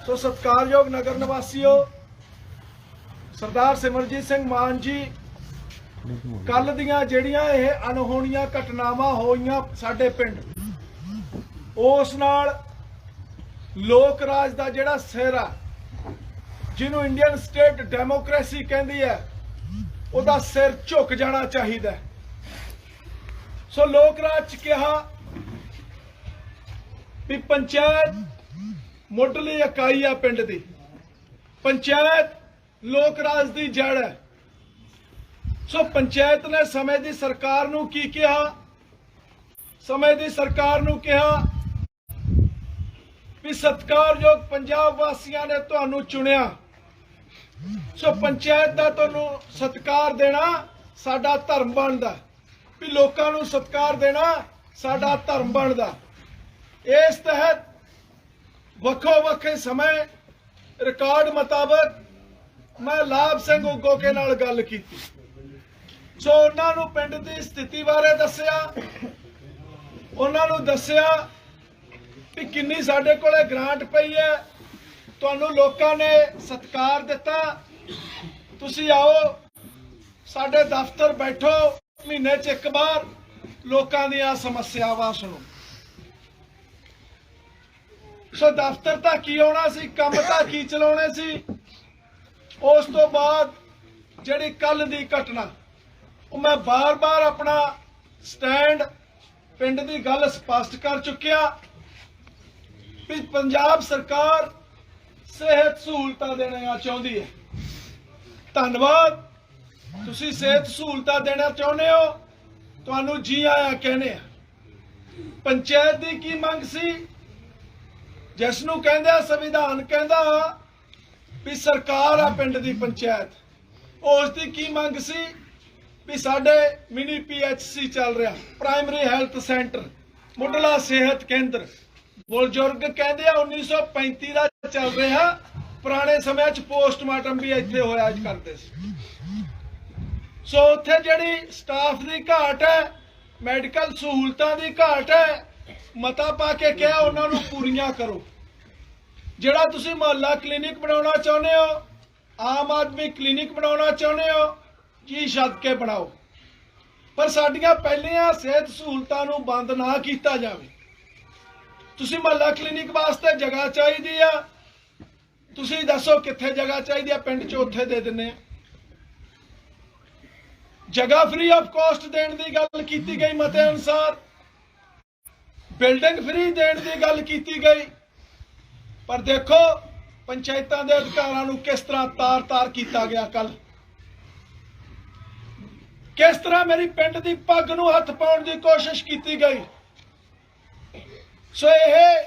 ਸੋ ਸਤਿਕਾਰਯੋਗ ਨਗਰ ਨਿਵਾਸੀਓ, ਸਰਦਾਰ ਸਿਮਰਜੀਤ ਸਿੰਘ ਮਾਨ ਜੀ ਕੱਲ ਦੀਆਂ ਜਿਹੜੀਆਂ ਇਹ ਅਨਹੋਣੀਆਂ ਘਟਨਾਵਾਂ ਹੋਈਆਂ ਸਾਡੇ ਪਿੰਡ, ਉਸ ਨਾਲ ਲੋਕ ਰਾਜ ਦਾ ਜਿਹੜਾ ਸਿਰ ਆ, ਜਿਹਨੂੰ ਇੰਡੀਅਨ ਸਟੇਟ ਡੈਮੋਕ੍ਰੇਸੀ ਕਹਿੰਦੀ ਹੈ, ਉਹਦਾ ਸਿਰ ਝੁਕ ਜਾਣਾ ਚਾਹੀਦਾ ਸੋ ਲੋਕ ਰਾਜ ਚ ਕਿਹਾ ਵੀ ਪੰਚਾਇਤ ਮੁੱਢਲੀ ਇਕਾਈ ਆ ਪਿੰਡ ਦੀ। ਪੰਚਾਇਤ ਲੋਕ ਰਾਜ ਦੀ ਜੜ ਹੈ। ਸੋ ਪੰਚਾਇਤ ਨੇ ਸਮੇਂ ਦੀ ਸਰਕਾਰ ਨੂੰ ਕੀ ਕਿਹਾ? ਸਮੇਂ ਦੀ ਸਰਕਾਰ ਨੂੰ ਕਿਹਾ ਵੀ ਸਤਿਕਾਰਯੋਗ ਪੰਜਾਬ ਵਾਸੀਆਂ ਨੇ ਤੁਹਾਨੂੰ ਚੁਣਿਆ। ਸੋ ਪੰਚਾਇਤ ਦਾ ਤੁਹਾਨੂੰ ਸਤਿਕਾਰ ਦੇਣਾ ਸਾਡਾ ਧਰਮ ਬਣਦਾ। ਵੀ ਲੋਕਾਂ ਨੂੰ ਸਤਿਕਾਰ ਦੇਣਾ ਸਾਡਾ ਧਰਮ ਬਣਦਾ। ਇਸ ਤਹਿਤ ਵੱਖੋ ਵੱਖਰੇ ਸਮੇਂ ਰਿਕਾਰਡ ਮੁਤਾਬਕ ਮੈਂ ਲਾਭ ਸਿੰਘ ਉਗੋਕੇ ਨਾਲ ਗੱਲ ਕੀਤੀ। ਸੋ ਉਹਨਾਂ ਨੂੰ ਪਿੰਡ ਦੀ ਸਥਿਤੀ ਬਾਰੇ ਦੱਸਿਆ। ਉਹਨਾਂ ਨੂੰ ਦੱਸਿਆ ਕਿ ਕਿੰਨੀ ਸਾਡੇ ਕੋਲੇ ਗ੍ਰਾਂਟ ਪਈ ਹੈ। ਤੁਹਾਨੂੰ ਲੋਕਾਂ ਨੇ ਸਤਿਕਾਰ ਦਿੱਤਾ। ਤੁਸੀਂ ਆਓ, ਸਾਡੇ ਦਫ਼ਤਰ ਬੈਠੋ। ਮਹੀਨੇ 'ਚ ਇੱਕ ਵਾਰ ਲੋਕਾਂ ਦੀਆਂ ਸਮੱਸਿਆਵਾਂ ਸੁਣੋ। ਸੋ ਦਫ਼ਤਰ ਤਾਂ ਕੀ ਆਉਣਾ ਸੀ, ਕੰਮ ਤਾਂ ਕੀ ਚਲਾਉਣੇ ਸੀ? ਉਸ ਤੋਂ ਬਾਅਦ ਜਿਹੜੀ ਕੱਲ ਦੀ ਘਟਨਾ, ਉਹ ਮੈਂ ਬਾਰ-ਬਾਰ ਆਪਣਾ ਸਟੈਂਡ ਪਿੰਡ ਦੀ ਗੱਲ ਸਪਸ਼ਟ ਕਰ ਚੁੱਕਿਆ ਵੀ ਪੰਜਾਬ ਸਰਕਾਰ ਸਿਹਤ ਸਹੂਲਤਾਂ ਦੇਣਾ ਚਾਹੁੰਦੀ ਹੈ। ਧੰਨਵਾਦ। ਤੁਸੀਂ ਸਿਹਤ ਸਹੂਲਤਾਂ ਦੇਣਾ ਚਾਹੁੰਦੇ ਹੋ? ਤੁਹਾਨੂੰ ਜੀ ਆਇਆ ਕਹਿੰਦੇ ਆ। ਪੰਚਾਇਤ ਦੀ ਕੀ ਮੰਗ ਸੀ? ਜਿਸ ਨੂੰ ਕਹਿੰਦੇ ਆ ਸੰਵਿਧਾਨ, ਕਹਿੰਦਾ ਵੀ ਸਰਕਾਰ ਆ ਪਿੰਡ ਦੀ ਪੰਚਾਇਤ। ਉਸ ਦੀ ਕੀ ਮੰਗ ਸੀ? ਵੀ ਸਾਡੇ ਮਿਨੀ ਪੀਐਚਸੀ ਚੱਲ ਰਿਹਾ ਪ੍ਰਾਇਮਰੀ ਹੈਲਥ ਸੈਂਟਰ ਮੁੱਢਲਾ ਸਿਹਤ ਕੇਂਦਰ। ਬਜ਼ੁਰਗ ਕਹਿੰਦੇ ਆ 1935 ਦਾ ਚੱਲ ਰਿਹਾ, ਪੁਰਾਣੇ ਸਮਿਆਂ 'ਚ ਪੋਸਟਮਾਰਟਮ ਵੀ ਇੱਥੇ ਹੋਇਆ ਜ ਕਰਦੇ ਸੀ। ਸੋ ਉੱਥੇ ਜਿਹੜੀ ਸਟਾਫ ਦੀ ਘਾਟ ਹੈ ਮੈਡੀਕਲ ਸਹੂਲਤਾਂ ਦੀ ਘਾਟ ਹੈ, ਮਤਾ ਪਾ ਕੇ ਕਿਹਾ ਉਹਨਾਂ ਨੂੰ ਪੂਰੀਆਂ ਕਰੋ। ਜਿਹੜਾ ਤੁਸੀਂ ਮੁਹੱਲਾ ਕਲੀਨਿਕ ਬਣਾਉਣਾ ਚਾਹੁੰਦੇ ਹੋ, ਆਮ ਆਦਮੀ ਕਲੀਨਿਕ ਬਣਾਉਣਾ ਚਾਹੁੰਦੇ ਹੋ ਕੀ ਛੱਡ ਕੇ ਬਣਾਓ। ਪਰ ਸਾਡੀਆਂ ਪਹਿਲੀਆਂ ਸਿਹਤ ਸਹੂਲਤਾਂ ਨੂੰ ਬੰਦ ਨਾ ਕੀਤਾ ਜਾਵੇ। ਤੁਸੀਂ ਮੁਹੱਲਾ ਕਲੀਨਿਕ ਵਾਸਤੇ ਜਗ੍ਹਾ ਚਾਹੀਦੀ ਆ। ਤੁਸੀਂ ਦੱਸੋ ਕਿੱਥੇ ਜਗ੍ਹਾ ਚਾਹੀਦੀ ਆ, ਪਿੰਡ 'ਚ ਉੱਥੇ ਦੇ ਦਿੰਨੇ ਆ। ਜਗ੍ਹਾ ਫ੍ਰੀ ਆਫ ਕਾਸਟ ਦੇਣ ਦੀ ਗੱਲ ਕੀਤੀ ਗਈ ਮਤੇ ਅਨੁਸਾਰ। ਬਿਲਡਿੰਗ ਫ੍ਰੀ ਦੇਣ ਦੀ ਗੱਲ ਕੀਤੀ ਗਈ। ਪਰ ਦੇਖੋ, ਪੰਚਾਇਤਾਂ ਦੇ ਅਧਿਕਾਰਾਂ ਨੂੰ ਕਿਸ ਤਰ੍ਹਾਂ ਤਾਰ-ਤਾਰ ਕੀਤਾ ਗਿਆ ਕੱਲ ਕਿਸ ਤਰ੍ਹਾਂ ਮੇਰੀ ਪਿੰਡ ਦੀ ਪੱਗ ਨੂੰ ਹੱਥ ਪਾਉਣ ਦੀ ਕੋਸ਼ਿਸ਼ ਕੀਤੀ ਗਈ? ਸੋ ਇਹ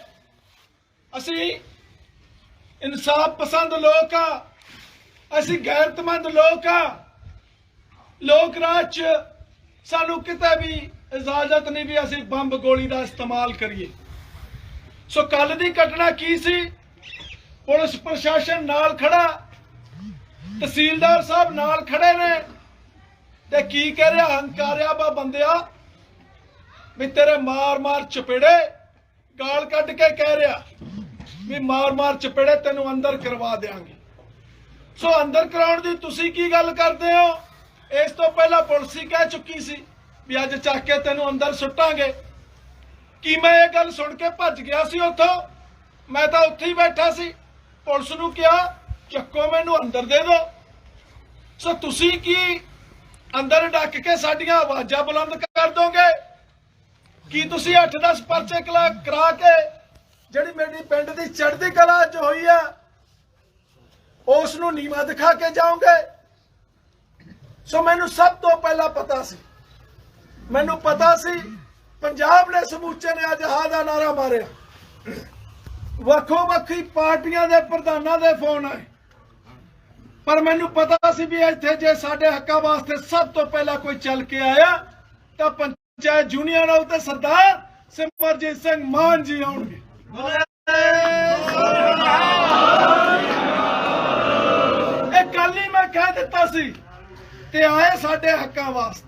ਅਸੀਂ ਇਨਸਾਫ ਪਸੰਦ ਲੋਕ ਆ, ਅਸੀਂ ਗੈਰਤਮੰਦ ਲੋਕ ਆ। ਲੋਕ ਰਾਜ ਚ ਸਾਨੂੰ ਕਿਤੇ ਵੀ ਇਜਾਜ਼ਤ ਨਹੀਂ ਵੀ ਅਸੀਂ ਬੰਬ ਗੋਲੀ ਦਾ ਇਸਤੇਮਾਲ ਕਰੀਏ। ਸੋ ਕੱਲ ਦੀ ਘਟਨਾ ਕੀ ਸੀ? ਪੁਲਿਸ ਪ੍ਰਸ਼ਾਸਨ ਨਾਲ ਖੜਾ। ਤਹਿਸੀਲਦਾਰ ਸਾਹਿਬ ਨਾਲ ਖੜੇ ਨੇ। ਤੇ ਕੀ ਕਹਿ ਰਿਹਾ ਹੰਕਾਰਿਆ ਬਾ ਬੰਦਿਆ? ਵੀ ਤੇਰੇ ਮਾਰ ਮਾਰ ਚਪੇੜੇ ਗਾਲ ਕੱਢ ਕੇ ਕਹਿ ਰਿਹਾ ਵੀ ਮਾਰ ਮਾਰ ਚਪੇੜੇ ਤੈਨੂੰ ਅੰਦਰ ਕਰਵਾ ਦੇਾਂਗੇ ਸੋ ਅੰਦਰ ਕਰਾਉਣ ਦੀ ਤੁਸੀਂ ਕੀ ਗੱਲ ਕਰਦੇ ਹੋ? ਇਸ ਤੋਂ ਪਹਿਲਾਂ ਪੁਲਿਸ ਹੀ ਕਹਿ ਚੁੱਕੀ ਸੀ ਵੀ ਅੱਜ ਚੱਕ ਕੇ ਤੈਨੂੰ ਅੰਦਰ ਸੁੱਟਾਂਗੇ। ਕੀ ਮੈਂ ਇਹ ਗੱਲ ਸੁਣ ਕੇ ਭੱਜ ਗਿਆ ਸੀ ਉੱਥੋਂ? ਮੈਂ ਤਾਂ ਉੱਥੇ ਹੀ ਬੈਠਾ ਸੀ। ਪੁਲਿਸ ਨੂੰ ਕਿਹਾ, ਚੱਕੋ ਮੈਨੂੰ ਅੰਦਰ ਦੇ ਦਿਓ। ਸੋ ਤੁਸੀਂ ਕੀ ਅੰਦਰ ਡੱਕ ਕੇ ਸਾਡੀਆਂ ਆਵਾਜ਼ਾਂ ਬੁਲੰਦ ਕਰ ਦੋਗੇ? ਕੀ ਤੁਸੀਂ 8-10 ਪਰਚੇ ਕਲਾ, ਕਰਾ ਕੇ ਜਿਹੜੀ ਮੇਰੀ ਪਿੰਡ ਦੀ ਚੜ੍ਹਦੀ ਕਲਾ ਅੱਜ ਹੋਈ ਆ, ਉਸ ਨੂੰ ਨੀਵਾ ਦਿਖਾ ਕੇ ਜਾਓਗੇ? ਸੋ ਮੈਨੂੰ ਸਭ ਤੋਂ ਪਹਿਲਾਂ ਪਤਾ ਸੀ। ਮੈਨੂੰ ਪਤਾ ਸੀ ਪੰਜਾਬ ਨੇ ਸਮੂਚੇ ਨੇ ਅੱਜ ਹਾਂ ਦਾ ਨਾਰਾ ਮਾਰਿਆ। ਵੱਖੋ ਵੱਖਰੀ ਪਾਰਟੀਆਂ ਦੇ ਪ੍ਰਧਾਨਾਂ ਦੇ ਫੋਨ ਆਏ। ਪਰ ਮੈਨੂੰ ਪਤਾ ਸੀ ਵੀ ਇੱਥੇ ਜੇ ਸਾਡੇ ਹੱਕਾਂ ਵਾਸਤੇ ਸਭ ਤੋਂ ਪਹਿਲਾਂ ਕੋਈ ਚੱਲ ਕੇ ਆਇਆ, ਤਾਂ ਪੰਚਾਇਤ ਯੂਨੀਅਨ ਤੇ ਸਰਦਾਰ ਸਿਮਰਜੀਤ ਸਿੰਘ ਮਾਨ ਜੀ ਆਉਣਗੇ। ਇਹ ਕੱਲ ਹੀ ਮੈਂ ਕਹਿ ਦਿੱਤਾ ਸੀ ਤੇ ਆਏ ਸਾਡੇ ਹੱਕਾਂ ਵਾਸਤੇ।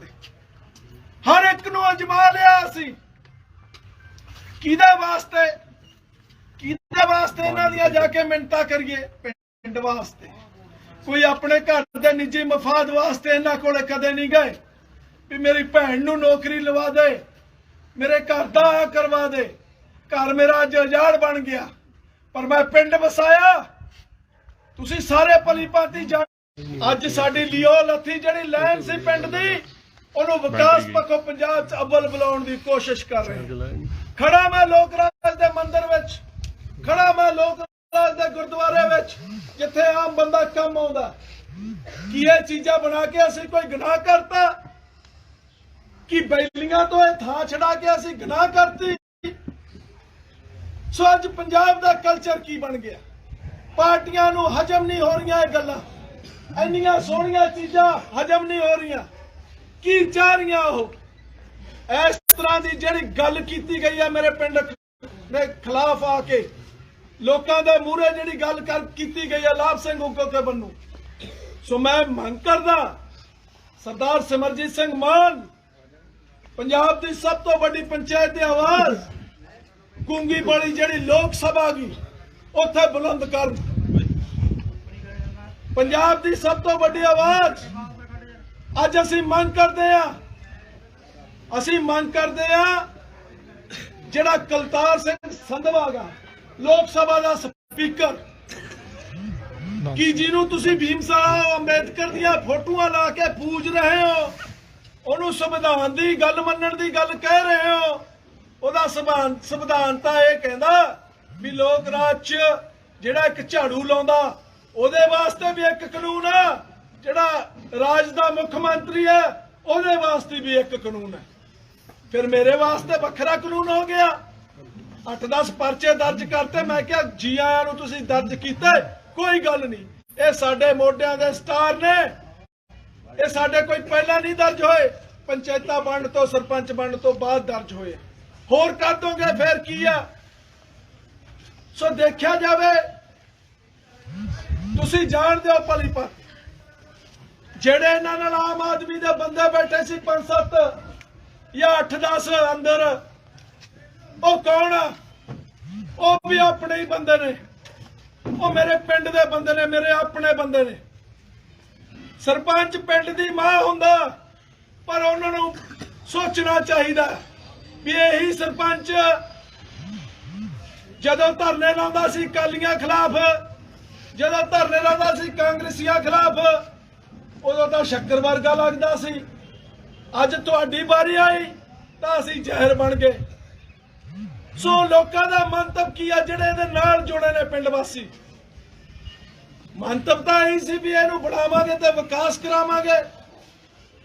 ਹਰ ਇੱਕ ਨੂੰ ਅਜਮਾ ਲਿਆ ਸੀ। ਕਿਹਦੇ ਵਾਸਤੇ? ਕਿਹਦੇ ਵਾਸਤੇ ਇਹਨਾਂ ਦੀਆਂ ਜਾ ਕੇ ਮਿੰਟਾਂ ਕਰੀਏ? ਪਿੰਡ ਵਾਸਤੇ। ਕੋਈ ਆਪਣੇ ਘਰ ਦੇ ਨਿੱਜੀ ਮਫਾਦ ਵਾਸਤੇ ਇਹਨਾਂ ਕੋਲੇ ਕਦੇ ਨਹੀਂ ਗਏ ਵੀ ਮੇਰੀ ਭੈਣ ਨੂੰ ਨੌਕਰੀ ਲਵਾ ਦੇ, ਮੇਰੇ ਘਰ ਦਾ ਆਹ ਕਰਵਾ ਦੇ, ਘਰ ਮੇਰਾ ਅੱਜ ਉਜਾੜ ਬਣ ਗਿਆ। ਪਰ ਮੈਂ ਪਿੰਡ ਵਸਾਇਆ। ਤੁਸੀਂ ਸਾਰੇ ਭਲੀ ਭਾਂਤੀ ਅੱਜ ਸਾਡੀ ਲਿਓ ਲੱਥੀ ਜਿਹੜੀ ਲੈਣ ਸੀ ਪਿੰਡ ਦੀ ਉਹਨੂੰ ਵਿਕਾਸ ਪੱਖੋਂ ਪੰਜਾਬ 'ਚ ਅਵਲ ਬੁਲਾਉਣ ਦੀ ਕੋਸ਼ਿਸ਼ ਕਰ ਰਹੇ। ਹਾਂ। ਖੜਾ ਮੈਂ ਲੋਕ ਰਾਜ ਦੇ ਮੰਦਿਰ ਵਿੱਚ। ਖੜਾ ਮੈਂ ਲੋਕ ਰਾਜ ਦੇ ਗੁਰਦੁਆਰੇ ਵਿੱਚ ਜਿੱਥੇ ਆਮ ਬੰਦਾ ਕੰਮ ਆਉਂਦਾ। ਕੀ ਇਹ ਚੀਜ਼ਾਂ ਬਣਾ ਕੇ ਅਸੀਂ ਕੋਈ ਗੁਨਾਹ ਕਰਤਾ? ਕਿ ਬੈਲੀਆਂ ਤੋਂ ਇਹ ਥਾਂ ਛਡਾ ਕੇ ਅਸੀਂ ਗੁਨਾਹ ਕਰਤੀ? ਸੋ ਅੱਜ ਪੰਜਾਬ ਦਾ ਕਲਚਰ ਕੀ ਬਣ ਗਿਆ? ਪਾਰਟੀਆਂ ਨੂੰ ਹਜਮ ਨਹੀਂ ਹੋ ਰਹੀਆਂ ਇਹ ਗੱਲਾਂ। ਇੰਨੀਆਂ ਸੋਹਣੀਆਂ ਚੀਜ਼ਾਂ ਹਜਮ ਨਹੀਂ ਹੋ ਰਹੀਆਂ। ਕੀ ਚਾਹ ਰਹੀਆਂ ਉਹ? ਇਸ ਤਰ੍ਹਾਂ ਦੀ ਜਿਹੜੀ ਗੱਲ ਕੀਤੀ ਗਈ ਹੈ ਮੇਰੇ ਪਿੰਡ ਦੇ ਖਿਲਾਫ ਆ ਕੇ, ਲੋਕਾਂ ਦੇ ਮੂਹਰੇ ਜਿਹੜੀ ਗੱਲ ਕਰ, ਕੀਤੀ ਗਈ ਹੈ ਲਾਭ ਸਿੰਘ ਉੱਗੋ ਬੰਨੂ। ਸੋ ਮੈਂ ਮੰਗ ਕਰਦਾ, ਸਰਦਾਰ ਸਿਮਰਜੀਤ ਸਿੰਘ ਮਾਨ, ਪੰਜਾਬ ਦੀ ਸਭ ਤੋਂ ਵੱਡੀ ਪੰਚਾਇਤ ਦੀ ਆਵਾਜ਼, ਗੁੰਗੀ ਬੜੀ ਜਿਹੜੀ ਲੋਕ ਸਭਾ ਗਈ ਉੱਥੇ ਬੁਲੰਦ ਕਰਨ ਪੰਜਾਬ ਦੀ ਸਭ ਤੋਂ ਵੱਡੀ ਆਵਾਜ਼ ਅੱਜ ਅਸੀਂ ਮੰਗ ਕਰਦੇ ਆ ਅਸੀਂ ਮੰਗ ਕਰਦੇ ਆ ਜਿਹੜਾ ਕਲਤਾਰ ਸਿੰਘ ਸੰਧਵਾਗਾ ਲੋਕ ਸਭਾ ਦਾ ਸਪੀਕਰ। ਕੀ ਜਿਹਨੂੰ ਤੁਸੀਂ ਭੀਮ ਸਾਹਿਬ ਅੰਬੇਦਕਰ ਦੀਆਂ ਫੋਟੋਆਂ ਲਾ ਕੇ ਪੂਜ ਰਹੇ ਹੋ, ਉਹਨੂੰ ਸੰਵਿਧਾਨ ਦੀ ਗੱਲ ਮੰਨਣ ਦੀ ਗੱਲ ਕਹਿ ਰਹੇ ਹੋ, ਉਹਦਾ ਸੰਵਿਧਾਨ ਸੰਵਿਧਾਨ ਤਾਂ ਇਹ ਕਹਿੰਦਾ ਵੀ ਲੋਕ ਰਾਜ 'ਚ ਜਿਹੜਾ ਇੱਕ ਝਾੜੂ ਲਾਉਂਦਾ, ਉਹਦੇ ਵਾਸਤੇ ਵੀ ਇੱਕ ਕਾਨੂੰਨ ਆ। ਜਿਹੜਾ ਰਾਜ ਦਾ ਮੁੱਖ ਮੰਤਰੀ ਹੈ, ਉਹਦੇ ਵਾਸਤੇ ਵੀ ਇੱਕ ਕਾਨੂੰਨ ਹੈ। ਫਿਰ ਮੇਰੇ ਵਾਸਤੇ ਵੱਖਰਾ ਕਾਨੂੰਨ ਹੋ ਗਿਆ। 8-10 ਪਰਚੇ ਦਰਜ ਕਰਤੇ, ਮੈਂ ਕਿਹਾ ਜੀ ਆਇਆਂ ਨੂੰ ਤੁਸੀਂ ਦਰਜ ਕੀਤੇ, ਕੋਈ ਗੱਲ ਨਹੀਂ। ਇਹ ਸਾਡੇ ਮੋਢਿਆਂ ਦੇ ਸਟਾਰ ਨੇ। ਇਹ ਸਾਡੇ ਕੋਈ ਪਹਿਲਾਂ ਨਹੀਂ ਦਰਜ ਹੋਏ। ਪੰਚਾਇਤਾਂ ਵੰਡ ਤੋਂ, ਸਰਪੰਚ ਬਣਨ ਤੋਂ ਬਾਅਦ ਦਰਜ ਹੋਏ। ਹੋਰ ਕਰ ਦੋਗੇ, ਫਿਰ ਕੀ ਆ? ਸੋ ਦੇਖਿਆ ਜਾਵੇ, ਤੁਸੀਂ ਜਾਣਦੇ ਹੋ ਭਲੀ ਪਤ ਜਿਹੜੇ ਇਹਨਾਂ ਨਾਲ ਆਮ ਆਦਮੀ ਦੇ ਬੰਦੇ ਬੈਠੇ ਸੀ 5-7 ਜਾਂ 8-10 ਅੰਦਰ, ਉਹ ਕੌਣ ਆ? ਉਹ ਵੀ ਆਪਣੇ ਹੀ ਬੰਦੇ ਨੇ। ਉਹ ਮੇਰੇ ਪਿੰਡ ਦੇ ਬੰਦੇ ਨੇ, ਮੇਰੇ ਆਪਣੇ ਬੰਦੇ ਨੇ। ਸਰਪੰਚ ਪਿੰਡ ਦੀ ਮਾਂ ਹੁੰਦਾ, ਪਰ ਉਹਨਾਂ ਨੂੰ ਸੋਚਣਾ ਚਾਹੀਦਾ ਵੀ ਇਹੀ ਸਰਪੰਚ ਜਦੋਂ ਧਰਨੇ ਲਾਉਂਦਾ ਸੀ ਕਾਲੀਆਂ ਖਿਲਾਫ, ਜਦੋਂ ਧਰਨੇ ਲਾਉਂਦਾ ਸੀ ਕਾਂਗਰਸੀਆਂ ਖਿਲਾਫ ਉਦੋਂ ਤਾਂ ਸ਼ੱਕਰ ਵਰਗਾ ਲੱਗਦਾ ਸੀ। ਅੱਜ ਤੁਹਾਡੀ ਵਾਰੀ ਆਈ, ਤਾਂ ਅਸੀਂ ਜ਼ਹਿਰ ਬਣ ਗਏ। ਸੋ ਲੋਕਾਂ ਦਾ ਮੰਤਵ ਕੀ ਆ, ਜਿਹੜੇ ਇਹਦੇ ਨਾਲ ਜੁੜੇ ਨੇ ਪਿੰਡ ਵਾਸੀ? ਮੰਤਵ ਤਾਂ ਇਹ ਸੀ ਵੀ ਇਹਨੂੰ बढ़ाਵਾਂਗੇ ਤੇ ਵਿਕਾਸ ਕਰਾਵਾਂਗੇ।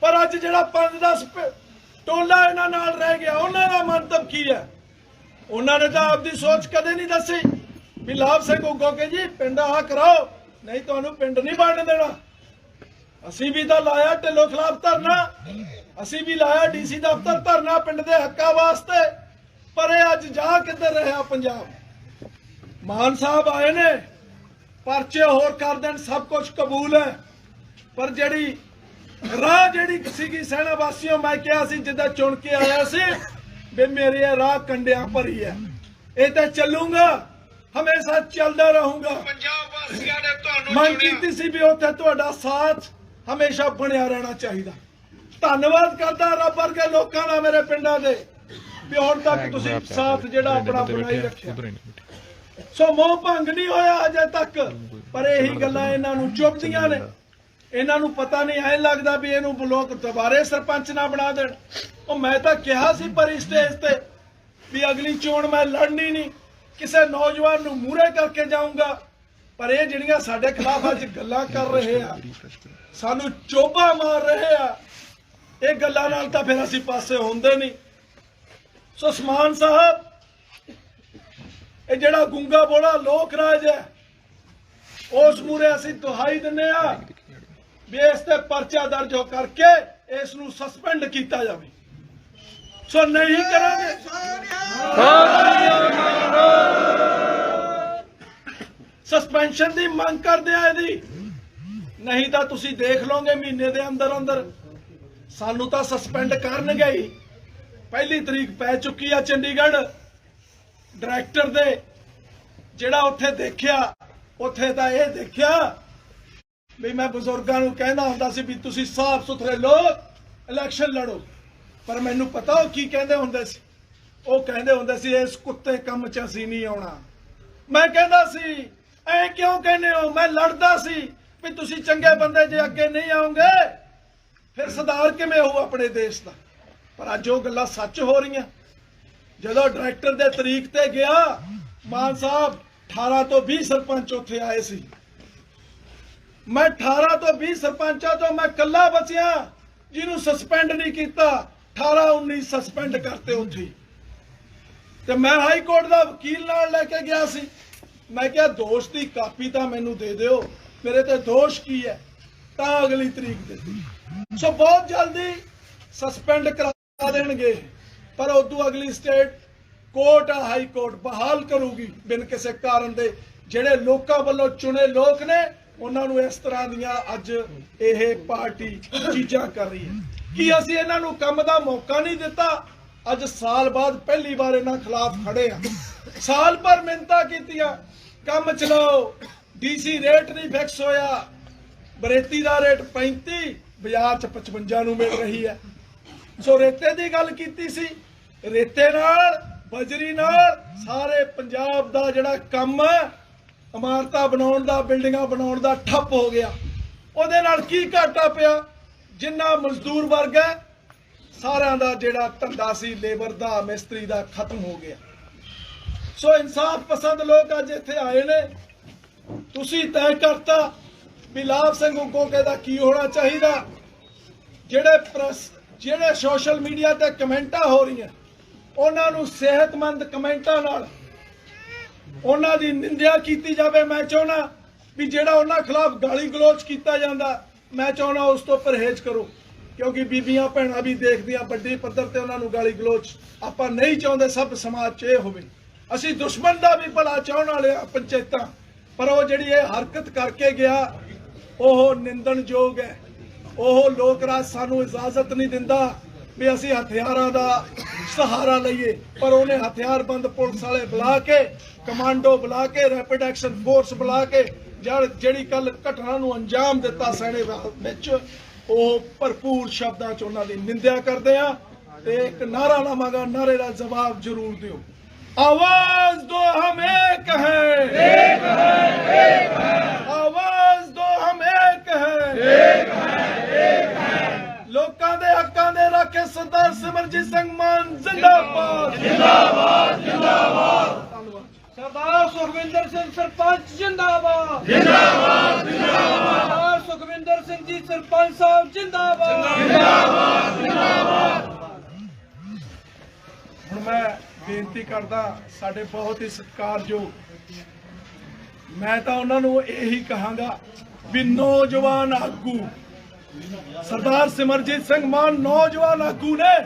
ਪਰ ਅੱਜ ਜਿਹੜਾ 5-10 ਟੋਲਾ ਇਹਨਾਂ ਨਾਲ ਰਹਿ ਗਿਆ, ਉਹਨਾਂ ਦਾ ਮੰਤਵ ਕੀ ਹੈ ਉਹਨਾਂ ਨੇ ਤਾਂ ਆਪਦੀ ਸੋਚ ਕਦੇ ਨਹੀਂ ਦੱਸੀ ਵੀ ਲਾਭ ਸਿੰਘ ਉਗੋ ਕੇ ਜੀ, ਪਿੰਡ ਆ ਕਰਾਓ, ਨਹੀਂ ਤੁਹਾਨੂੰ ਪਿੰਡ ਨਹੀਂ ਵੰਡ ਦੇਣਾ। ਅਸੀਂ ਵੀ ਤਾਂ ਲਾਇਆ ਢਿੱਲੋਂ ਖਿਲਾਫ ਧਰਨਾ। ਅਸੀਂ ਵੀ ਲਾਇਆ ਡੀਸੀ ਦਫ਼ਤਰ ਧਰਨਾ ਪਿੰਡ ਦੇ ਹੱਕਾਂ ਵਾਸਤੇ। ਪਰ ਇਹ ਅੱਜ ਜਾ ਕਿੱਧਰ ਰਿਹਾ ਪੰਜਾਬ? ਮਾਨ ਸਾਹਿਬ ਆਏ ਨੇ। ਪਰਚੇ ਹੋਰ ਕਰ ਦੇਣ ਸਭ ਕੁਝ ਕਬੂਲ ਹੈ। ਪਰ ਜਿਹੜੀ ਰਾਹ ਜਿਹੜੀ ਸੀਗੀ ਸੈਨਾ ਵਾਸੀਓ ਮੈਂ ਕਿਹਾ ਸੀ ਜਿੱਦਾਂ ਚੁਣ ਕੇ ਆਇਆ ਸੀ ਵੀ ਮੇਰੇ ਇਹ ਰਾਹ ਕੰਡਿਆਂ ਭਰੀ ਹੈ। ਇਹ ਤਾਂ ਚੱਲੂਗਾ ਹਮੇਸ਼ਾ ਚੱਲਦਾ ਰਹੂੰਗਾ। ਪੰਜਾਬ ਵਾਸੀਆਂ ਨੇ ਤੁਹਾਨੂੰ ਮੰਗ ਕੀਤੀ ਸੀ ਵੀ ਉੱਥੇ ਤੁਹਾਡਾ ਸਾਥ ਹਮੇਸ਼ਾ ਬਣਿਆ ਰਹਿਣਾ ਚਾਹੀਦਾ। ਧੰਨਵਾਦ ਕਰਦਾ ਰੱਬ ਵਰਗੇ ਲੋਕਾਂ ਦਾ ਮੇਰੇ ਪਿੰਡਾਂ ਦੇ। ਵੀ ਹੁਣ ਤੱਕ ਤੁਸੀਂ ਸਾਥ ਜਿਹੜਾ ਆਪਣਾ ਬਣਾਈ ਰੱਖਿਆ। ਸੋ ਮੋਹ ਭੰਗ ਨਹੀਂ ਹੋਇਆ ਅਜੇ ਤੱਕ ਪਰ ਇਹੀ ਗੱਲਾਂ ਇਹਨਾਂ ਨੂੰ ਚੁੱਭਦੀਆਂ ਨੇ। ਇਹਨਾਂ ਨੂੰ ਪਤਾ ਨਹੀਂ ਐ ਲੱਗਦਾ ਵੀ ਇਹਨੂੰ ਲੋਕ ਦੁਬਾਰੇ ਸਰਪੰਚ ਨਾ ਬਣਾ ਦੇਣ। ਉਹ ਮੈਂ ਤਾਂ ਕਿਹਾ ਸੀ ਪਰ ਸਟੇਜ ਤੇ ਵੀ ਅਗਲੀ ਚੋਣ ਮੈਂ ਲੜਨੀ ਨਹੀਂ। ਕਿਸੇ ਨੌਜਵਾਨ ਨੂੰ ਮੂਹਰੇ ਕਰਕੇ ਜਾਊਂਗਾ। ਪਰ ਇਹ ਜਿਹੜੀਆਂ ਸਾਡੇ ਖਿਲਾਫ ਅੱਜ ਗੱਲਾਂ ਕਰ ਰਹੇ ਆ ਸਾਨੂੰ ਚੋਬਾ ਮਾਰ ਰਹੇ ਆ। ਇਹ ਗੱਲਾਂ ਨਾਲ ਤਾਂ ਫਿਰ ਅਸੀਂ ਪਾਸੇ ਹੁੰਦੇ ਨਹੀਂ। ਸੋ ਸਮਾਨ ਸਾਹਿਬ, ਇਹ ਜਿਹੜਾ ਗੁੰਗਾ ਬੋਲਾ ਲੋਕ ਰਾਜ ਹੈ, ਉਸ ਮੂਰੇ ਅਸੀਂ ਦੁਹਾਈ ਦਿੰਨੇ ਆ ਵੀ ਇਸ ਤੇ ਪਰਚਾ ਦਰਜ ਹੋ ਕਰਕੇ ਇਸ ਨੂੰ ਸਸਪੈਂਡ ਕੀਤਾ ਜਾਵੇ। ਸੋ ਨਹੀਂ ਕਰਾਂਗੇ। ਸਸਪੈਂਸ਼ਨ ਦੀ ਮੰਗ ਕਰਦੇ ਆ ਇਹਦੀ। ਨਹੀਂ ਤਾਂ ਤੁਸੀਂ ਦੇਖ ਲਓਗੇ ਮਹੀਨੇ ਦੇ ਅੰਦਰ ਅੰਦਰ। ਸਾਨੂੰ ਤਾਂ ਸਸਪੈਂਡ ਕਰਨਗੇ ਹੀ। ਪਹਿਲੀ ਤਰੀਕ ਪੈ ਚੁੱਕੀ ਆ ਚੰਡੀਗੜ੍ਹ। ਡਾਇਰੈਕਟਰ ਦੇ ਜਿਹੜਾ ਉੱਥੇ ਦੇਖਿਆ, ਉੱਥੇ ਤਾਂ ਇਹ ਦੇਖਿਆ ਵੀ ਮੈਂ ਬਜ਼ੁਰਗਾਂ ਨੂੰ ਕਹਿੰਦਾ ਹੁੰਦਾ ਸੀ ਵੀ ਤੁਸੀਂ ਸਾਫ਼ ਸੁਥਰੇ ਲੋਕ ਇਲੈਕਸ਼ਨ ਲੜੋ। ਪਰ ਮੈਨੂੰ ਪਤਾ ਉਹ ਕੀ ਕਹਿੰਦੇ ਹੁੰਦੇ ਸੀ। ਉਹ ਕਹਿੰਦੇ ਹੁੰਦੇ ਸੀ, ਇਸ ਕੁੱਤੇ ਕੰਮ 'ਚ ਅਸੀਂ ਨਹੀਂ ਆਉਣਾ। ਮੈਂ ਕਹਿੰਦਾ ਸੀ, ਐ ਕਿਉਂ ਕਹਿੰਦੇ ਹੋ? ਮੈਂ ਲੜਦਾ ਸੀ। ਵੀ ਤੁਸੀਂ ਚੰਗੇ ਬੰਦੇ ਜੇ ਅੱਗੇ ਨਹੀਂ ਆਉਂਗੇ, ਫਿਰ ਸੁਧਾਰ ਕਿਵੇਂ ਹੋਊ ਆਪਣੇ ਦੇਸ਼ ਦਾ? ਪਰ ਅੱਜ ਉਹ ਗੱਲਾਂ ਸੱਚ ਹੋ ਰਹੀਆਂ। ਜਦੋਂ ਡਾਇਰੈਕਟਰ ਦੇ ਤਰੀਕ ਤੇ ਗਿਆ, ਮਾਨ ਸਾਹਿਬ 18 ਤੋਂ 20 ਸਰਪੰਚ ਉੱਥੇ ਆਏ ਸੀ। ਮੈਂ 18 ਤੋਂ 20 ਸਰਪੰਚਾਂ ਤੋਂ ਮੈਂ ਕੱਲਾ ਬਚਿਆ ਜਿਹਨੂੰ ਸਸਪੈਂਡ ਨਹੀਂ ਕੀਤਾ। 18 19 ਸਸਪੈਂਡ ਕਰਤੇ ਉੱਥੇ। ਤੇ ਮੈਂ ਹਾਈ ਕੋਰਟ ਦਾ ਵਕੀਲ ਨਾਲ ਲੈ ਕੇ ਗਿਆ ਸੀ। ਮੈਂ ਕਿਹਾ ਦੋਸ਼ ਦੀ ਕਾਪੀ ਤਾਂ ਮੈਨੂੰ ਦੇ ਦਿਓ। ਮੇਰੇ ਤੇ ਦੋਸ਼ ਕੀ ਹੈ? ਤਾਂ ਅਗਲੀ ਤਰੀਕ ਦਿੱਤੀ ਸੋ ਬਹੁਤ ਜਲਦੀ ਸਸਪੈਂਡ ਕਰਾ ਦੇਣਗੇ। ਪਰ ਉਦੋਂ ਅਗਲੀ ਸਟੇਟ ਕੋਰਟ ਆ ਹਾਈ ਕੋਰਟ ਬਹਾਲ ਕਰੂਗੀ ਬਿਨ ਕਿਸੇ ਕਾਰਨ ਦੇ। ਜਿਹੜੇ ਲੋਕਾਂ ਵੱਲੋਂ ਚੁਣੇ ਲੋਕ ਨੇ, ਉਹਨਾਂ ਨੂੰ ਇਸ ਤਰ੍ਹਾਂ ਦੀਆਂ ਅੱਜ ਇਹ ਪਾਰਟੀ ਚੀਜ਼ਾਂ ਕਰ ਰਹੀ ਹੈ। ਕਿ ਅਸੀਂ ਇਹਨਾਂ ਨੂੰ ਕੰਮ ਦਾ ਮੌਕਾ ਨਹੀਂ ਦਿੱਤਾ? ਅੱਜ ਸਾਲ ਬਾਅਦ ਪਹਿਲੀ ਵਾਰ ਇਹਨਾਂ ਖਿਲਾਫ ਖੜੇ ਆ। ਸਾਲ ਭਰ ਮਿਹਨਤਾਂ ਕੀਤੀਆਂ। ਕੰਮ ਚਲਾਓ। ਡੀਸੀ ਰੇਟ ਨਹੀਂ ਫਿਕਸ ਹੋਇਆ। ਬਰੇਤੀ ਦਾ ਰੇਟ 35 ਬਾਜ਼ਾਰ ਚ 55 ਨੂੰ ਮਿਲ ਰਹੀ ਹੈ। ਸੋ ਰੇਤੇ ਦੀ ਗੱਲ ਕੀਤੀ ਸੀ। ਰੇਤੇ ਨਾਲ, ਬਜਰੀ ਨਾਲ ਸਾਰੇ ਪੰਜਾਬ ਦਾ ਜਿਹੜਾ ਕੰਮ ਇਮਾਰਤਾਂ ਬਣਾਉਣ ਦਾ, ਬਿਲਡਿੰਗਾਂ ਬਣਾਉਣ ਦਾ ਠੱਪ ਹੋ ਗਿਆ। ਉਹਦੇ ਨਾਲ ਕੀ ਘਾਟਾ ਪਿਆ? ਜਿੰਨਾ ਮਜ਼ਦੂਰ ਵਰਗ ਹੈ, ਸਾਰਿਆਂ ਦਾ ਜਿਹੜਾ ਧੰਦਾ ਸੀ, ਲੇਬਰ ਦਾ, ਮਿਸਤਰੀ ਦਾ, ਖਤਮ ਹੋ ਗਿਆ। ਸੋ ਇਨਸਾਫ ਪਸੰਦ ਲੋਕ ਅੱਜ ਇੱਥੇ ਆਏ ਨੇ। ਤੁਸੀਂ ਤੈਅ ਕਰਤਾ ਵੀ ਲਾਭ ਸਿੰਘ ਉਗੋਕੇ ਦਾ ਕੀ ਹੋਣਾ ਚਾਹੀਦਾ? ਜਿਹੜੇ ਪ੍ਰੈਸ ਜਿਹੜੇ ਸੋਸ਼ਲ ਮੀਡੀਆ ਤੇ ਕਮੈਂਟਾਂ ਹੋ ਰਹੀਆਂ, ਉਹਨਾਂ ਨੂੰ ਸਿਹਤਮੰਦ ਕਮੈਂਟਾਂ ਨਾਲ ਉਹਨਾਂ ਦੀ ਨਿੰਦਿਆ ਕੀਤੀ ਜਾਵੇ। ਮੈਂ ਚਾਹੁੰਦਾ ਵੀ ਜਿਹੜਾ ਉਹਨਾਂ ਖਿਲਾਫ ਗਾਲੀ ਗਲੋਚ ਕੀਤਾ ਜਾਂਦਾ, ਮੈਂ ਚਾਹੁੰਦਾ ਉਸ ਤੋਂ ਪਰਹੇਜ਼ ਕਰੋ। ਕਿਉਂਕਿ ਬੀਬੀਆਂ ਭੈਣਾਂ ਵੀ ਦੇਖਦੀਆਂ, ਵੱਡੀ ਪੱਧਰ ਤੇ ਉਹਨਾਂ ਨੂੰ ਗਾਲੀ ਗਲੋਚ ਆਪਾਂ ਨਹੀਂ ਚਾਹੁੰਦੇ, ਸਭ ਸਮਾਜ 'ਚ ਇਹ ਹੋਵੇ। ਅਸੀਂ ਦੁਸ਼ਮਣ ਦਾ ਵੀ ਭਲਾ ਚਾਹਣ ਵਾਲੇ ਆ ਪੰਚਾਇਤਾਂ। ਪਰ ਉਹ ਜਿਹੜੀ ਇਹ ਹਰਕਤ ਕਰਕੇ ਗਿਆ, ਉਹ ਨਿੰਦਣਯੋਗ ਹੈ। ਉਹ ਲੋਕ ਰਾਜ ਸਾਨੂੰ ਇਜਾਜ਼ਤ ਨਹੀਂ ਦਿੰਦਾ ਵੀ ਅਸੀਂ ਹਥਿਆਰਾਂ ਦਾ ਸਹਾਰਾ ਲਈਏ, ਪਰ ਉਹਨੇ ਹਥਿਆਰਬੰਦ ਪੁਲਿਸ ਵਾਲੇ ਬੁਲਾ ਕੇ, ਕਮਾਂਡੋ ਬੁਲਾ ਕੇ ਰੈਪਿਡ ਐਕਸ਼ਨ ਫੋਰਸ ਬੁਲਾ ਕੇ ਜਿਹੜੀ ਕੱਲ ਘਟਨਾ ਨੂੰ ਅੰਜਾਮ ਦਿੱਤਾ ਸੈਣੇ ਵਿੱਚ, ਉਹ ਭਰਪੂਰ ਸ਼ਬਦਾਂ ਚ ਉਹਨਾਂ ਦੀ ਨਿੰਦਿਆ ਕਰਦੇ ਆ ਤੇ ਇੱਕ ਨਾਰਾ ਲਾਵਾਂਗਾ, ਨਾਰੇ ਦਾ ਜਵਾਬ ਜ਼ਰੂਰ ਦਿਓ। ਆਵਾਜ਼ ਦੋ ਹਮ ਇੱਕ ਹੈ ਇੱਕ ਹੈ ਇੱਕ ਹੈ ਆਵਾਜ਼ ਦੋ ਹਮ ਇੱਕ ਹੈ ਲੋਕਾਂ ਦੇ ਹੱਕਾਂ ਦੇ ਰਾਖੇ ਸਰਦਾਰ ਸਿਮਰਜੀਤ ਸਿੰਘ ਮਾਨ ਜ਼ਿੰਦਾਬਾਦ। ਜਿੰਦਾਬਾਦ ਜਿੰਦਾਬਾਦ। ਸਰਦਾਰ ਸੁਖਵਿੰਦਰ ਸਿੰਘ ਸਰਪੰਚ ਜਿੰਦਾਬਾਦ। ਜਿੰਦਾਬਾਦ ਜਿੰਦਾਬਾਦ। ਸਰਦਾਰ ਸੁਖਵਿੰਦਰ ਸਿੰਘ ਜੀ ਸਰਪੰਚ ਸਾਹਿਬ ਜਿੰਦਾਬਾਦ। ਹੁਣ ਮੈਂ ਬੇਨਤੀ ਕਰਦਾ ਸਾਡੇ ਬਹੁਤ ਹੀ ਸਤਿਕਾਰਯੋਗ। ਮੈਂ ਤਾਂ ਉਹਨਾਂ ਨੂੰ ਇਹੀ ਕਹਾਂਗਾ ਵੀ ਨੌਜਵਾਨ ਆਗੂ ਸਰਦਾਰ ਸਿਮਰਜੀਤ ਸਿੰਘ ਮਾਨ ਨੌਜਵਾਨ ਆਗੂ ਨੇ।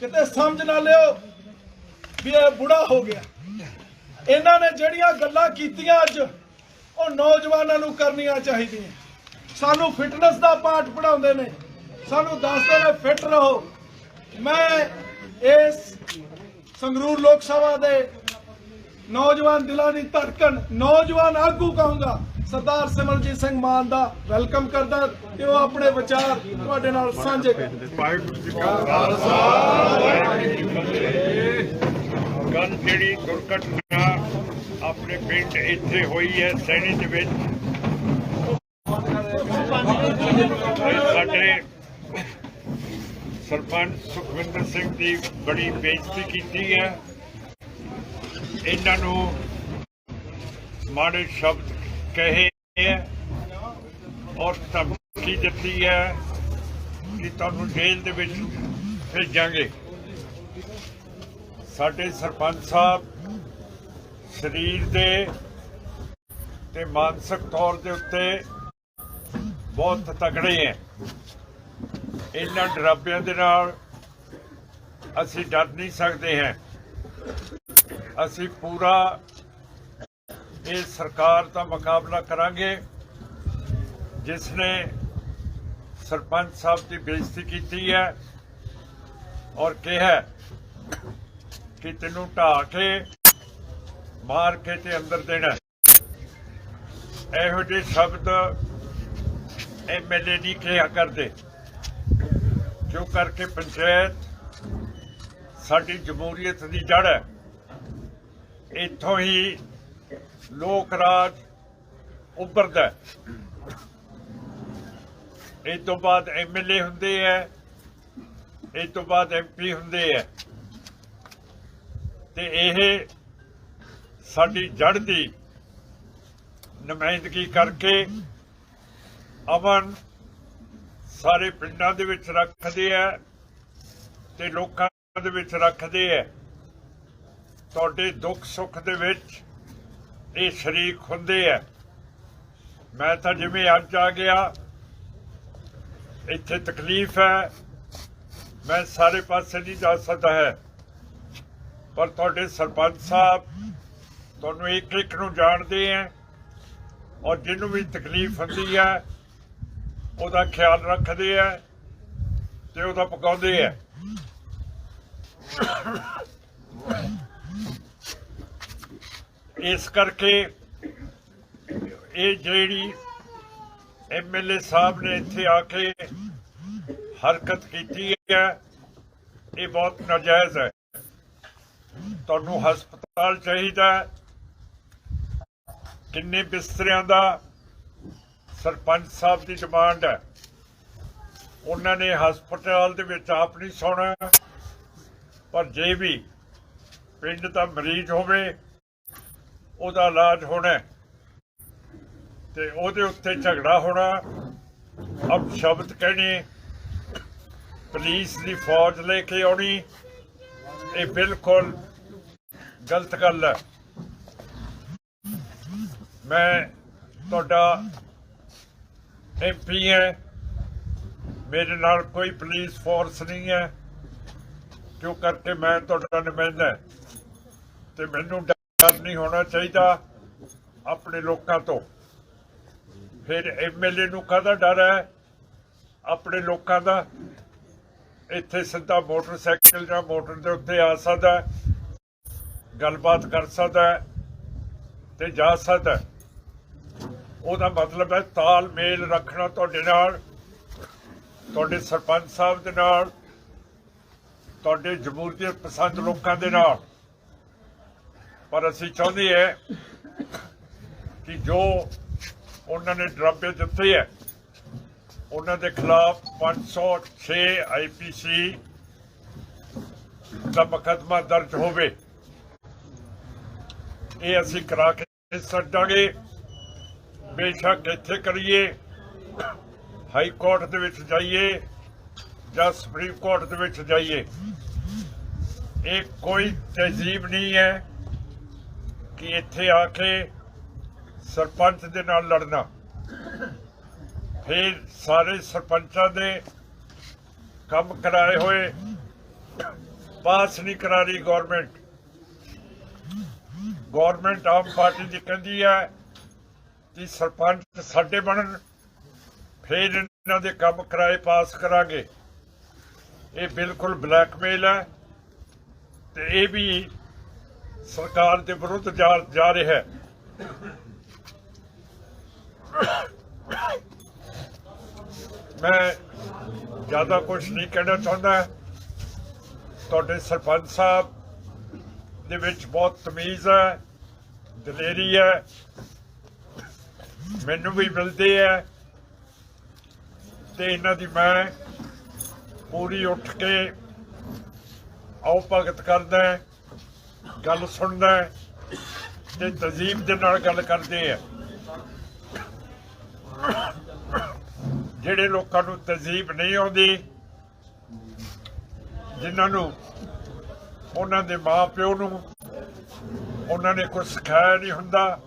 ਕਿਤੇ ਸਮਝ ਨਾ ਲਿਓ ਵੀ ਇਹ ਬੁੜਾ ਹੋ ਗਿਆ। ਇਹਨਾਂ ਨੇ ਜਿਹੜੀਆਂ ਗੱਲਾਂ ਕੀਤੀਆਂ ਅੱਜ, ਉਹ ਨੌਜਵਾਨਾਂ ਨੂੰ ਕਰਨੀਆਂ ਚਾਹੀਦੀਆਂ। ਸਾਨੂੰ ਫਿਟਨੈਸ ਦਾ ਪਾਠ ਪੜਾਉਂਦੇ ਨੇ। ਸਾਨੂੰ ਦੱਸਦੇ ਨੇ ਫਿਟ ਰਹੋ। ਮੈਂ ਇਸ ਸੰਗਰੂਰ ਲੋਕ ਸਭਾ ਦੇ ਨੌਜਵਾਨ ਦਿਲਾਂ ਦੀ ਧੜਕਣ, ਨੌਜਵਾਨ ਆਗੂ ਕਹੂੰਗਾ। ਸਰਦਾਰ ਸਿਮਰਜੀਤ ਸਿੰਘ ਮਾਨ ਦਾ ਵੈਲਕਮ ਕਰਦਾ ਤੇ ਉਹ ਆਪਣੇ ਵਿਚਾਰ ਤੁਹਾਡੇ ਨਾਲ ਸਾਂਝੇ ਕਰਨ ਵਾਹਿਗੁਰੂ ਜਿਹੜੀ ਦੁਰਘਟਨਾ ਆਪਣੇ ਪਿੰਡ ਇੱਥੇ ਹੋਈ ਹੈ ਸੈਣੀ ਦੇ ਵਿੱਚ। ਸਾਡੇ ਸਰਪੰਚ ਸੁਖਵਿੰਦਰ ਸਿੰਘ ਦੀ ਬੜੀ ਬੇਇੱਜ਼ਤੀ ਕੀਤੀ ਹੈ। ਇਹਨਾਂ ਨੂੰ ਮਾੜੇ ਸ਼ਬਦ ਕਹੇ ਹੈ ਔਰ ਧਮਕੀ ਦਿੱਤੀ ਹੈ ਕਿ ਤੁਹਾਨੂੰ ਜੇਲ੍ਹ ਦੇ ਵਿੱਚ ਭੇਜਾਂਗੇ। ਸਾਡੇ ਸਰਪੰਚ ਸਾਹਿਬ ਸਰੀਰ ਦੇ ਤੇ ਮਾਨਸਿਕ ਤੌਰ ਦੇ ਉੱਤੇ ਬਹੁਤ ਤਕੜੇ ਹੈ। ਇਹਨਾਂ ਡਰਾਬਿਆਂ ਦੇ ਨਾਲ ਅਸੀਂ ਡਰ ਨਹੀਂ ਸਕਦੇ ਹਾਂ। ਅਸੀਂ ਪੂਰਾ ਇਹ ਸਰਕਾਰ ਦਾ ਮੁਕਾਬਲਾ ਕਰਾਂਗੇ, ਜਿਸ ਨੇ ਸਰਪੰਚ ਸਾਹਿਬ ਦੀ ਬੇਇੱਜ਼ਤੀ ਕੀਤੀ ਹੈ ਔਰ ਕਿਹਾ ਕਿ ਤੈਨੂੰ ਢਾਹ ਕੇ ਮਾਰ ਕੇ ਤੇ ਅੰਦਰ ਦੇਣਾ ਇਹੋ ਜਿਹੇ ਸ਼ਬਦ ਐਮਐਲਏ ਨਹੀਂ ਕਿਹਾ ਕਰਦੇ। ਕਿਉਂ ਕਰਕੇ ਪੰਚਾਇਤ ਸਾਡੀ ਜਮਹੂਰੀਅਤ ਦੀ ਜੜ ਹੈ। ਇੱਥੋਂ ਹੀ ਲੋਕ ਰਾਜ ਉੱਭਰਦਾ ਇਹ ਤੋਂ ਬਾਅਦ ਐਮਐਲਏ ਹੁੰਦੇ ਹੈ, ਇਹ ਤੋਂ ਬਾਅਦ ਐਮਪੀ ਹੁੰਦੇ ਹੈ। ਤੇ ਇਹ ਸਾਡੀ ਜੜ ਦੀ ਨੁਮਾਇੰਦਗੀ ਕਰਕੇ ਅਮਨ ਸਾਰੇ ਪਿੰਡਾਂ ਦੇ ਵਿੱਚ ਰੱਖਦੇ ਆ ਤੇ ਲੋਕਾਂ ਦੇ ਵਿੱਚ ਰੱਖਦੇ ਆ ਤੁਹਾਡੇ ਦੁੱਖ ਸੁੱਖ ਦੇ ਵਿੱਚ ਇਹ ਸ਼ਰੀਕ ਹੁੰਦੇ ਆ। ਮੈਂ ਤਾਂ ਜਿਵੇਂ ਅੱਜ ਆ ਗਿਆ, ਇੱਥੇ ਤਕਲੀਫ ਹੈ, ਮੈਂ ਸਾਰੇ ਪਾਸੇ ਨਹੀਂ ਜਾ ਸਕਦਾ ਹੈ। ਪਰ ਤੁਹਾਡੇ ਸਰਪੰਚ ਸਾਹਿਬ ਤੁਹਾਨੂੰ ਇੱਕ ਇੱਕ ਨੂੰ ਜਾਣਦੇ ਹੈ ਔਰ ਜਿਹਨੂੰ ਵੀ ਤਕਲੀਫ ਹੁੰਦੀ ਹੈ, ਉਹਦਾ ਖਿਆਲ ਰੱਖਦੇ ਹੈ ਤੇ ਉਹਦਾ ਪਕਾਉਂਦੇ ਹੈ ਇਸ ਕਰਕੇ ਇਹ ਜਿਹੜੀ ਐਮਐਲਏ ਸਾਹਿਬ ਨੇ ਇੱਥੇ ਆ ਕੇ ਹਰਕਤ ਕੀਤੀ ਹੈ, ਇਹ ਬਹੁਤ ਨਾਜਾਇਜ਼ ਹੈ। ਤੁਹਾਨੂੰ ਹਸਪਤਾਲ ਚਾਹੀਦਾ ਕਿੰਨੇ ਬਿਸਤਰਿਆਂ ਦਾ ਸਰਪੰਚ ਸਾਹਿਬ ਦੀ ਡਿਮਾਂਡ ਹੈ। ਉਹਨਾਂ ਨੇ ਹਸਪਤਾਲ ਦੇ ਵਿੱਚ ਆਪ ਨਹੀਂ ਸੌਣਾ, ਪਰ ਜੇ ਵੀ ਪਿੰਡ ਦਾ ਮਰੀਜ਼ ਹੋਵੇ ਉਹਦਾ ਇਲਾਜ ਹੋਣਾ ਤੇ ਉਹਦੇ ਉੱਤੇ ਝਗੜਾ ਹੋਣਾ, ਅਬ ਸ਼ਬਦ ਕਹਿਣੇ, ਪੁਲਿਸ ਦੀ ਫੌਜ ਲੈ ਕੇ ਆਉਣੀ, ਇਹ ਬਿਲਕੁਲ ਗਲਤ ਗੱਲ ਹੈ। ਮੈਂ ਤੁਹਾਡਾ ਐਮਪੀ ਹੈ। ਮੇਰੇ ਨਾਲ ਕੋਈ ਪੁਲਿਸ ਫੋਰਸ ਨਹੀਂ ਹੈ। ਕਿਉਂ ਕਰਕੇ ਮੈਂ ਤੁਹਾਡਾ ਨੁਮਾਇੰਦਾ ਤੇ ਮੈਨੂੰ ਡਰ ਨਹੀਂ ਹੋਣਾ ਚਾਹੀਦਾ ਆਪਣੇ ਲੋਕਾਂ ਤੋਂ। ਫਿਰ ਐਮਐਲਏ ਨੂੰ ਕਾਹਦਾ ਡਰ ਹੈ? ਆਪਣੇ ਲੋਕਾਂ ਦਾ। ਇੱਥੇ ਸਿੱਧਾ ਮੋਟਰਸਾਈਕਲ ਜਾਂ ਮੋਟਰ ਦੇ ਉੱਤੇ ਆ ਸਕਦਾ ਗੱਲਬਾਤ ਕਰ ਸਕਦਾ ਤੇ ਜਾ ਸਕਦਾ ਉਹਦਾ ਮਤਲਬ ਹੈ ਤਾਲਮੇਲ ਰੱਖਣਾ ਤੁਹਾਡੇ ਨਾਲ, ਤੁਹਾਡੇ ਸਰਪੰਚ ਸਾਹਿਬ ਦੇ ਨਾਲ, ਤੁਹਾਡੇ ਜਮਹੂਰੀਅਤ ਪਸੰਦ ਲੋਕਾਂ ਦੇ ਨਾਲ। ਪਰ ਅਸੀਂ ਚਾਹੁੰਦੇ ਹੈ ਕਿ ਜੋ ਉਹਨਾਂ ਨੇ ਡਰਾਬੇ ਦਿੱਤੇ ਹੈ, ਉਹਨਾਂ ਦੇ ਖਿਲਾਫ 506 ਆਈਪੀਸੀ ਦਾ ਮੁਕੱਦਮਾ ਦਰਜ ਹੋਵੇ। ਇਹ ਅਸੀਂ ਕਰਾ ਕੇ ਛੱਡਾਂਗੇ। ਬੇਸ਼ੱਕ ਇੱਥੇ ਕਰੀਏ, ਹਾਈ ਕੋਰਟ ਦੇ ਵਿੱਚ ਜਾਈਏ ਜਾਂ ਸੁਪਰੀਮ ਕੋਰਟ ਦੇ ਵਿੱਚ ਜਾਈਏ। ਇਹ ਕੋਈ ਤਹਿਜ਼ੀਬ ਨਹੀਂ ਹੈ। ਕਿ ਇੱਥੇ ਆ ਕੇ ਸਰਪੰਚ ਦੇ ਨਾਲ ਲੜਨਾ। ਫਿਰ ਸਾਰੇ ਸਰਪੰਚਾਂ ਦੇ ਕੰਮ ਕਰਾਏ ਹੋਏ, ਪਾਸ ਨਹੀਂ ਕਰਾ ਰਹੀ ਗਵਰਨਮੈਂਟ ਗਵਰਨਮੈਂਟ ਆਮ ਪਾਰਟੀ ਦੀ ਕਹਿੰਦੀ ਹੈ ਕਿ ਸਰਪੰਚ ਸਾਡੇ ਬਣਨ, ਫਿਰ ਇਹਨਾਂ ਦੇ ਕੰਮ ਕਰਾਏ, ਪਾਸ ਕਰਾਂਗੇ। ਇਹ ਬਿਲਕੁਲ ਬਲੈਕਮੇਲ ਹੈ ਤੇ ਇਹ ਵੀ ਸਰਕਾਰ ਦੇ ਵਿਰੁੱਧ ਜਾ ਜਾ ਰਿਹਾ ਹੈ। ਮੈਂ ਜ਼ਿਆਦਾ ਕੁਝ ਨਹੀਂ ਕਹਿਣਾ ਚਾਹੁੰਦਾ। ਤੁਹਾਡੇ ਸਰਪੰਚ ਸਾਹਿਬ ਦੇ ਵਿੱਚ ਬਹੁਤ ਤਮੀਜ਼ ਹੈ, ਦਲੇਰੀ ਹੈ। ਮੈਨੂੰ ਵੀ ਮਿਲਦੇ ਹੈ। ਤੇ ਇਹਨਾਂ ਦੀ ਮੈਂ ਪੂਰੀ ਉੱਠ ਕੇ ਆਓ ਭਗਤ ਕਰਦਾ ਗੱਲ ਸੁਣਦਾ ਤੇ ਤਜ਼ੀਬ ਦੇ ਨਾਲ ਗੱਲ ਕਰਦੇ ਆ। ਜਿਹੜੇ ਲੋਕਾਂ ਨੂੰ ਤਜ਼ੀਬ ਨਹੀਂ ਆਉਂਦੀ, ਜਿਨ੍ਹਾਂ ਨੂੰ ਉਹਨਾਂ ਦੇ ਮਾਪਿਓ ਨੂੰ ਉਹਨਾਂ ਨੇ ਕੁਝ ਸਿਖਾਇਆ ਨਹੀਂ ਹੁੰਦਾ,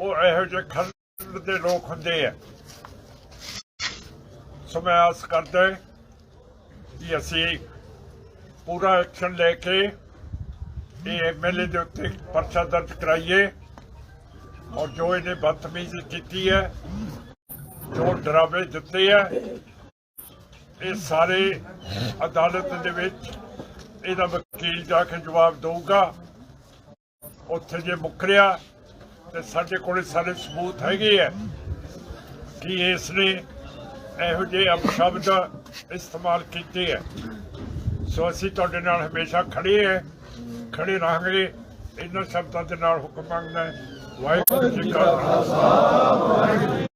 ਉਹ ਇਹੋ ਜਿਹੇ ਖੰਡ ਦੇ ਲੋਕ ਹੁੰਦੇ ਆ। ਸੋ ਮੈਂ ਆਸ ਕਰਦਾ ਕਿ ਅਸੀਂ ਪੂਰਾ ਐਕਸ਼ਨ ਲੈ ਕੇ ਇਹ ਐਮਐਲਏ ਦੇ ਉੱਤੇ ਪਰਚਾ ਦਰਜ ਕਰਾਈਏ ਔਰ ਜੋ ਇਹਨੇ ਬਦਤਮੀਜ਼ੀ ਕੀਤੀ ਹੈ, ਜੋ ਡਰਾਵੇ ਦਿੱਤੇ ਆ ਇਹ ਸਾਰੇ ਅਦਾਲਤ ਦੇ ਵਿੱਚ ਇਹਦਾ ਵਕੀਲ ਜਾ ਕੇ ਜਵਾਬ ਦਊਗਾ। ਉੱਥੇ ਜੇ ਮੁੱਕਰਿਆ ਤੇ ਸਾਡੇ ਕੋਲੇ ਸਾਰੇ ਸਬੂਤ ਹੈਗੇ ਆ ਕਿ ਇਸ ਨੇ ਇਹੋ ਜਿਹੇ ਅਪਸ਼ਬਦ ਇਸਤੇਮਾਲ ਕੀਤੇ ਆ ਸੋ ਅਸੀਂ ਤੁਹਾਡੇ ਨਾਲ ਹਮੇਸ਼ਾ ਖੜੇ ਆ ਖੜੇ ਰਹਾਂਗੇ। ਇਹਨਾਂ ਸ਼ਬਦਾਂ ਦੇ ਨਾਲ ਹੁਕਮ ਮੰਗਦਾ ਹੈ। ਵਾਹਿਗੁਰੂ ਜੀ ਕਾ ਖਾਲਸਾ।